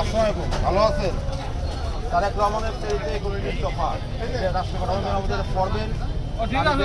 আসসালামাইকুম ভালো আছেন? তারেক রহমানের প্রেরিত এগুলির দফা রাষ্ট্রপতি আমাদের পড়বেন ঠিক আছে,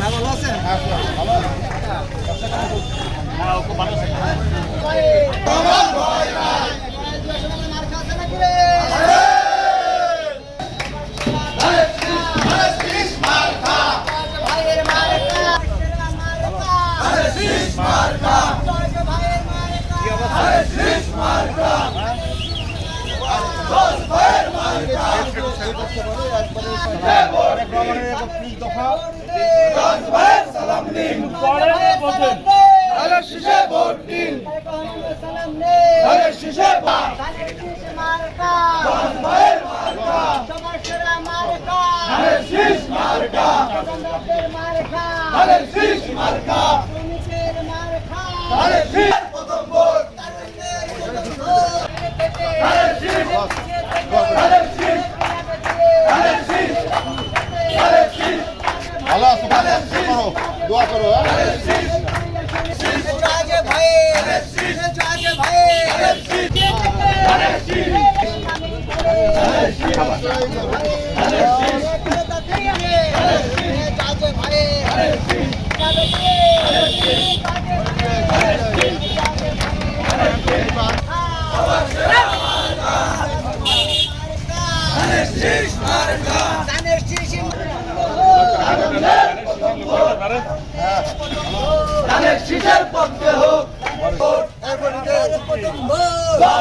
ভালো আছেন দৌড় বা চলুন ভালো করে ঢুকতে হবে ভালো ভাই দোয়া করেন টাকা এই প্রথম dale, dale, dale,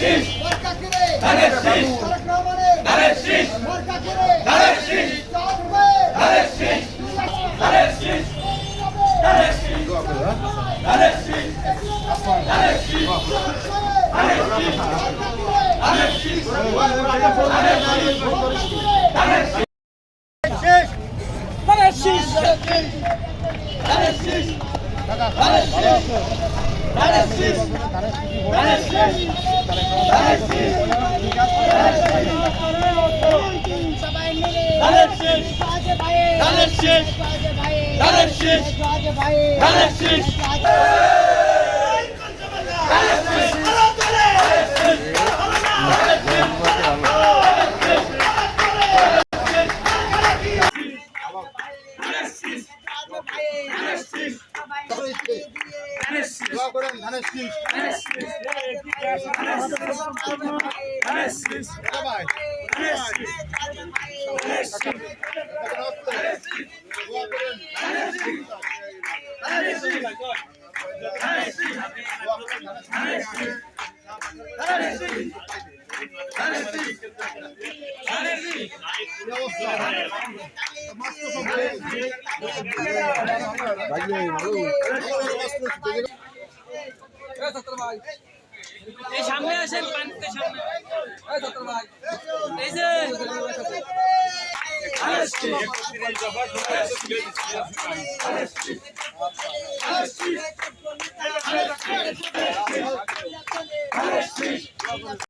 প্রেরিত পড়ে বাড়ির সবাই পড়েন তারেক রহমানের একত্রিশ দফা ভালো আছো ভালো আছো করো দোয়া করো হ্যাঁ? একত্রিশ দফা বিএনপির ভারপ্রাপ্ত চেয়ারম্যান তারেক রহমানের একত্রিশ দফা ঠিক আছে না ভাই? দোয়া ভাই শীষ। এই সামনে আসেন পানিতে সামনে। এই যে।